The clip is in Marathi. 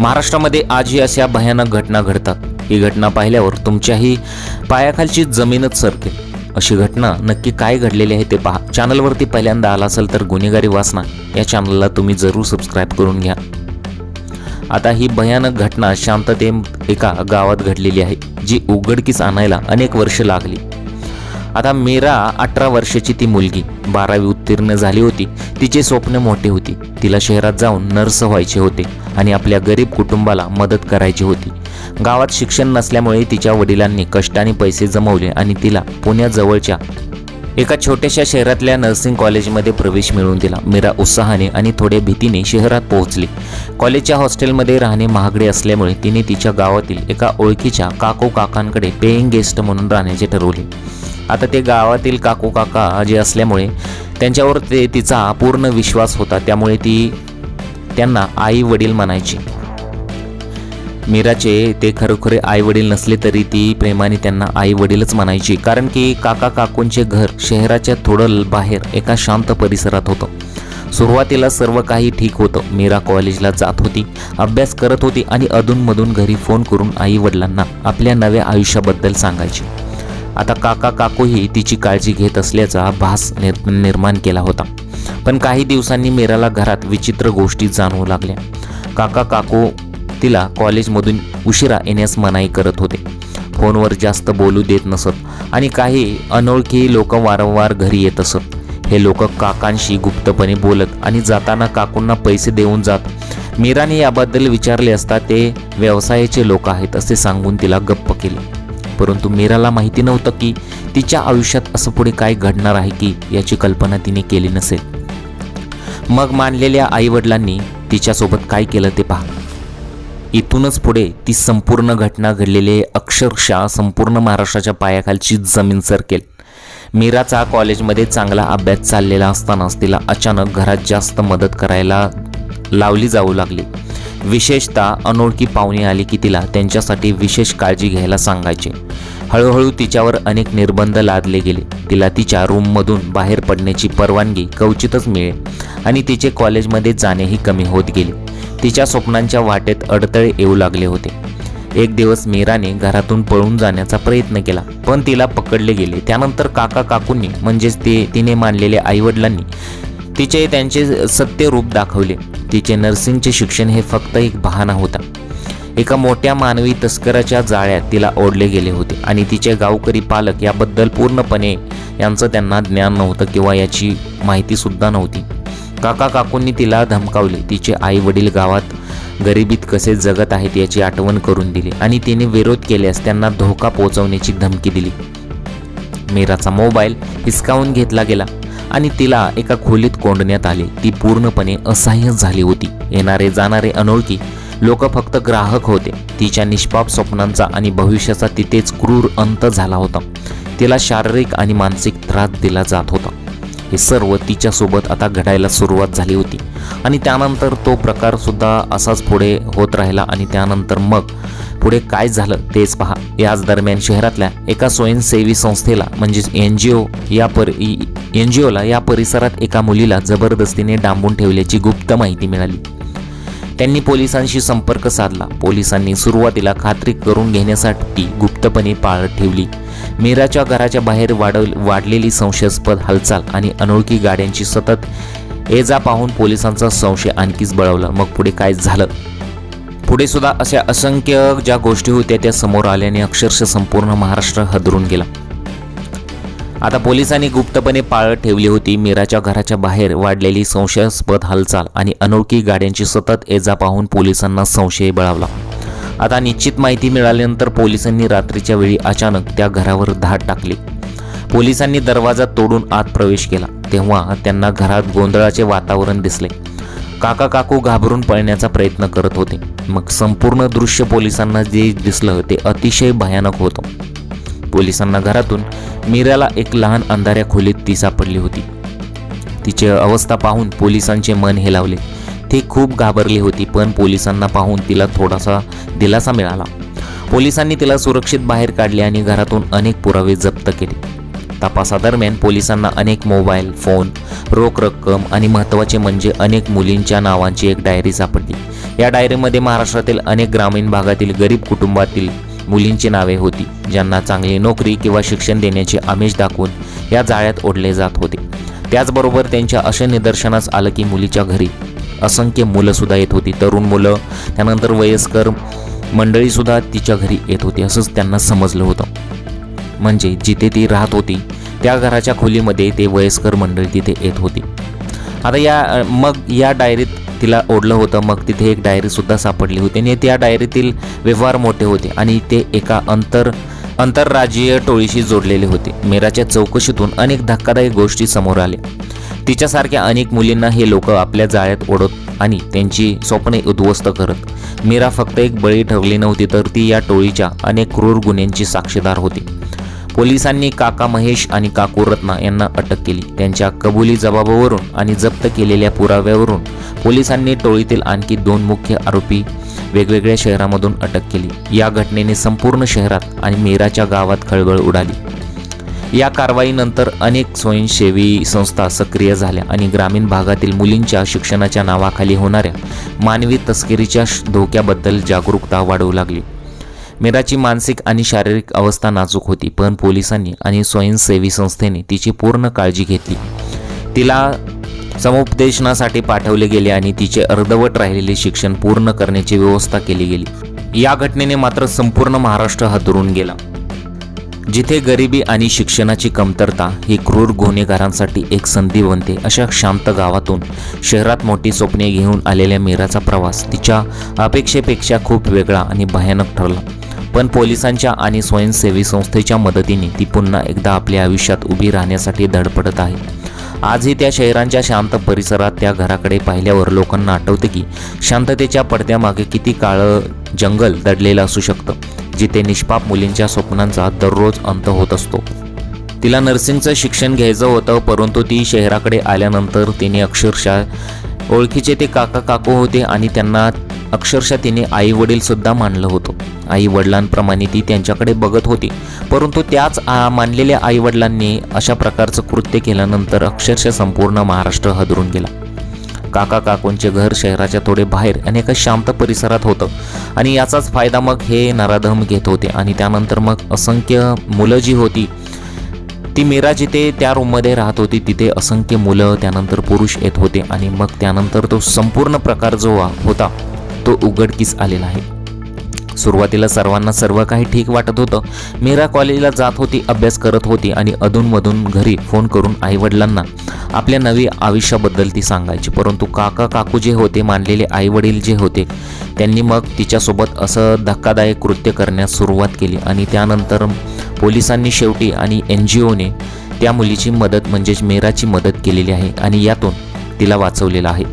महाराष्ट्रामध्ये आजही अशा भयानक घटना घडतात. ही घटना पाहिल्यावर तुमच्याही पायाखालची जमीनच सरकेल. अशी घटना नक्की काय घडलेली आहे ते पहा. चॅनलवरती पहिल्यांदा आला असेल तर गुन्हेगारी वासना या चॅनलला तुम्ही जरूर सबस्क्राईब करून घ्या. आता ही भयानक घटना शांततेम एका गावात घडलेली आहे जी उघडकीस आणायला अनेक वर्ष लागली. आता मीरा अठरा वर्षाची ती मुलगी. बारावी उत्तीर्ण झाली होती. तिचे स्वप्न मोठे होती. तिला शहरात जाऊन नर्स व्हायचे होते आणि आपल्या गरीब कुटुंबाला मदत करायची होती. गावात शिक्षण नसल्यामुळे तिच्या वडिलांनी कष्टाने पैसे जमवले आणि तिला पुण्याजवळच्या एका छोट्याशा शहरातल्या नर्सिंग कॉलेजमध्ये प्रवेश मिळवून दिला. मीरा उत्साहाने आणि थोड्या भीतीने शहरात पोहोचली. कॉलेजच्या हॉस्टेलमध्ये राहणे महागडे असल्यामुळे तिने तिच्या गावातील एका ओळखीच्या काकू काकांकडे पेईंग गेस्ट म्हणून राहण्याचे ठरवले. आता ते गावातील काकू काका जे असल्यामुळे त्यांच्यावर ते तिचा पूर्ण विश्वास होता. त्यामुळे ती त्यांना आई वडील म्हणायची. मीराचे ते खरोखरे आई वडील नसले तरी ती प्रेमाने त्यांना आई वडीलच म्हणायची. कारण की काका काकूंचे घर शहराच्या थोडं बाहेर एका शांत परिसरात होतं. सुरुवातीला सर्व काही ठीक होतं. मीरा कॉलेजला जात होती अभ्यास करत होती आणि अधूनमधून घरी फोन करून आई वडिलांना आपल्या नव्या आयुष्याबद्दल सांगायची. आता काका काकूही तिची काळजी घेत असल्याचा भास निर्माण केला होता. पण काही दिवसांनी मीराला घरात विचित्र गोष्टी जाणवू लागल्या. काका काकू तिला कॉलेजमधून उशिरा येण्यास मनाई करत होते. फोनवर जास्त बोलू देत नसत आणि काही अनोळखी लोक वारंवार घरी येत असत. हे लोक काकांशी गुप्तपणे बोलत आणि जाताना काकूंना पैसे देऊन जात. मीराने याबद्दल विचारले असता ते व्यवसायाचे लोक आहेत असे सांगून तिला गप्प केले. परंतु मीराला माहिती नव्हतं की तिच्या आयुष्यात असं पुढे काय घडणार आहे की याची कल्पना तिने केली नसेल. मग मानलेल्या आईवडिलांनी तिच्यासोबत काय केलं ते पहा. इथूनच पुढे ती संपूर्ण घटना घडलेली अक्षरशः संपूर्ण महाराष्ट्राच्या पायाखालची जमीन सरकेल. मीराचा कॉलेजमध्ये चांगला अभ्यास चाललेला असतानाच तिला अचानक घरात जास्त मदत करायला लावली जाऊ लागली. विशेषतः अनोळखी पाहुणे आली की तिला त्यांच्यासाठी विशेष काळजी घ्यायला सांगायचे. हळूहळू तिच्यावर अनेक निर्बंध लादले गेले. तिला तिच्या रूममधून बाहेर पडण्याची परवानगी कवचितच मिळे आणि तिचे कॉलेजमध्ये जाणेही कमी होत गेले. तिच्या स्वप्नांच्या वाटेत अडथळे येऊ लागले होते. एक दिवस मीराने घरातून पळून जाण्याचा प्रयत्न केला पण तिला पकडले गेले. त्यानंतर काका काकूंनी म्हणजेच ते तिने मानलेल्या आईवडिलांनी तिचे त्यांचे सत्य रूप दाखवले. तिचे नर्सिंगचे शिक्षण हे फक्त एक बहाणा होता. एका मोठ्या मानवी तस्कराच्या जाळ्यात तिला ओढले गेले होते आणि तिचे गावकरी पालक याबद्दल पूर्णपणे यांचं त्यांना ज्ञान नव्हतं किंवा याची माहितीसुद्धा नव्हती. काका काकूंनी तिला धमकावले तिचे आई वडील गावात गरिबीत कसे जगत आहेत याची आठवण करून दिली आणि तिने विरोध केल्यास त्यांना धोका पोहोचवण्याची धमकी दिली. मीराचा मोबाईल हिसकावून घेतला गेला. आणि तिला एका खोलीत कोंडण्यात आले. ती पूर्णपणे असहाय्य झाली होती. येणारे जाणारे अनोळखी लोक फक्त ग्राहक होते. तिच्या निष्पाप स्वप्नांचा आणि भविष्याचा तिथेच क्रूर अंत झाला होता. तिला शारीरिक आणि मानसिक त्रास दिला जात होता. हे सर्व तिच्यासोबत आता घडायला सुरुवात झाली होती. आणि त्यानंतर तो प्रकारसुद्धा असाच पुढे होत राहिला आणि त्यानंतर मग पुढे काय झालं तेच पहा. याच दरम्यान शहरातल्या एका स्वयंसेवी संस्थेला म्हणजेच एन जी ओ या पर एन जी ओला या परिसरात एका मुलीला जबरदस्तीने डांबून ठेवल्याची गुप्त माहिती मिळाली. त्यांनी पोलिसांशी संपर्क साधला. पोलिसांनी सुरुवातीला खात्री करून घेण्यासाठी गुप्तपणे पाळत ठेवली. मीराच्या घराच्या बाहेर वाढव वाढलेली संशयास्पद हालचाल आणि अनोळखी गाड्यांची सतत ये जा पाहून पोलिसांचा संशय आणखीच बळवला. मग पुढे काय झालं? पुढे सुद्धा अशा असंख्य ज्या गोष्टी होत्या त्या समोर आल्याने अक्षरशः संपूर्ण महाराष्ट्र हदरून गेला. आता पोलिसांनी गुप्तपणे पाळत ठेवली होती. मीराच्या घराच्या बाहेर वाढलेली संशयास्पद हालचाल आणि अनोळखी गाड्यांची सतत एजा पाहून पोलिसांना संशय बळावला. आता निश्चित माहिती मिळाल्यानंतर पोलिसांनी रात्रीच्या वेळी अचानक त्या घरावर धाड टाकली. पोलिसांनी दरवाजा तोडून आत प्रवेश केला. तेव्हा त्यांना घरात गोंधळाचे वातावरण दिसले. काका काकू घाबरून पळण्याचा प्रयत्न करत होते. मग संपूर्ण दृश्य पोलिसांना जे दिसलं ते अतिशय भयानक होतं. पोलिसांना घरातून मीराला एक लहान अंधाऱ्या खोलीत ती सापडली होती. तिची अवस्था पाहून पोलिसांचे मन हेलावले. ती खूप घाबरली होती पण पोलिसांना पाहून तिला थोडासा दिलासा मिळाला. पोलिसांनी तिला सुरक्षित बाहेर काढले आणि घरातून अनेक पुरावे जप्त केले. तपासादरम्यान पोलिसांना अनेक मोबाईल फोन रोख रक्कम आणि महत्त्वाचे म्हणजे अनेक मुलींच्या नावांची एक डायरी सापडली. या डायरीमध्ये महाराष्ट्रातील अनेक ग्रामीण भागातील गरीब कुटुंबातील मुलींची नावे होती ज्यांना चांगली नोकरी किंवा शिक्षण देण्याचे आमिष दाखवून या जाळ्यात ओढले जात होते. त्याचबरोबर त्यांच्या असे निदर्शनास आलं की मुलीच्या घरी असंख्य मुलंसुद्धा येत होती. तरुण मुलं त्यानंतर वयस्कर मंडळीसुद्धा तिच्या घरी येत होती असंच त्यांना समजलं होतं. म्हणजे जिथे ती राहत होती त्या घराच्या खोलीमध्ये ते वयस्कर मंडळी तिथे येत होती. आता या मग या डायरीत तिला ओढलं होतं. मग तिथे एक डायरीसुद्धा सापडली होती आणि त्या डायरीतील व्यवहार मोठे होते आणि ते एका अंतर आंतरराज्यीय टोळीशी जोडलेले होते. मीराच्या चौकशीतून अनेक धक्कादायक गोष्टी समोर आल्या. तिच्यासारख्या अनेक मुलींना हे लोक आपल्या जाळ्यात ओढत आणि त्यांची स्वप्ने उद्ध्वस्त करत. मीरा फक्त एक बळी ठरली नव्हती तर ती या टोळीच्या अनेक क्रूर गुन्ह्यांची साक्षीदार होती. पोलिसांनी काका महेश आणि काकू रत्ना यांना अटक केली. त्यांच्या कबुली जबाबावरून आणि जप्त केलेल्या पुराव्यावरून पोलिसांनी टोळीतील आणखी दोन मुख्य आरोपी वेगवेगळ्या शहरामधून अटक केली. या घटनेने संपूर्ण शहरात आणि मीराच्या गावात खळबळ उडाली. या कारवाईनंतर अनेक स्वयंसेवी संस्था सक्रिय झाल्या आणि ग्रामीण भागातील मुलींच्या शिक्षणाच्या नावाखाली होणाऱ्या मानवी तस्करीच्या श- धोक्याबद्दल जागरूकता वाढवू लागली. मीराची मानसिक आणि शारीरिक अवस्था नाजूक होती पण पोलिसांनी आणि स्वयंसेवी संस्थेने तिची पूर्ण काळजी घेतली. तिला समुपदेशनासाठी पाठवले गेले आणि तिचे अर्धवट राहिलेले शिक्षण पूर्ण करण्याची व्यवस्था केली गेली. या घटनेने मात्र संपूर्ण महाराष्ट्र हादरून गेला. जिथे गरिबी आणि शिक्षणाची कमतरता ही क्रूर गुन्हेगारांसाठी एक संधी बनते अशा शांत गावातून शहरात मोठी स्वप्ने घेऊन आलेल्या मीराचा प्रवास तिच्या अपेक्षेपेक्षा खूप वेगळा आणि भयानक ठरला. पण पोलिसांच्या आणि स्वयंसेवी संस्थेच्या मदतीने ती पुन्हा एकदा आपल्या आयुष्यात उभी राहण्यासाठी धडपडत आहे. आजही त्या शहरांच्या शांत परिसरात त्या घराकडे पाहिल्यावर लोकांना आठवते की शांततेच्या पडद्यामागे किती काळं जंगल दडलेलं असू शकतं जिथे निष्पाप मुलींच्या स्वप्नांचा दररोज अंत होत असतो. तिला नर्सिंगचं शिक्षण घ्यायचं होतं परंतु ती शहराकडे आल्यानंतर तिने अक्षरशः ओळखीचे ते काका काकू होते आणि त्यांना अक्षरशः तिने आई मानलं होतं. आई वडिलांप्रमाणे ती त्यांच्याकडे बघत होती. परंतु त्याच आ मानलेल्या आई वडिलांनी अशा प्रकारचं कृत्य केल्यानंतर अक्षरशः संपूर्ण महाराष्ट्र हदरून गेला. काका काकूंचे घर शहराच्या थोडे बाहेर आणि एका शांत परिसरात होतं. आणि याचाच फायदा मग हे नराधम घेत होते. आणि त्यानंतर मग असंख्य मुलं जी होती ती मीरा जिथे त्या रूममध्ये राहत होती तिथे असंख्य मुलं त्यानंतर पुरुष येत होते. आणि मग त्यानंतर तो संपूर्ण प्रकार जो होता तो उघडकीस आलेला आहे. सुरुवातीला सर्वांना सर्व काही ठीक वाटत होतं. मीरा कॉलेजला जात होती अभ्यास करत होती आणि अधूनमधून घरी फोन करून आईवडिलांना आपल्या नवी आयुष्याबद्दल ती सांगायची. परंतु काका काकू जे होते मानलेले आईवडील जे होते त्यांनी मग तिच्यासोबत असं धक्कादायक कृत्य करण्यास सुरुवात केली आणि त्यानंतर पोलिसांनी शेवटी आणि एन जी ओने त्या मुलीची मदत म्हणजेच मीराची मदत केलेली आहे आणि यातून तिला वाचवलेलं आहे.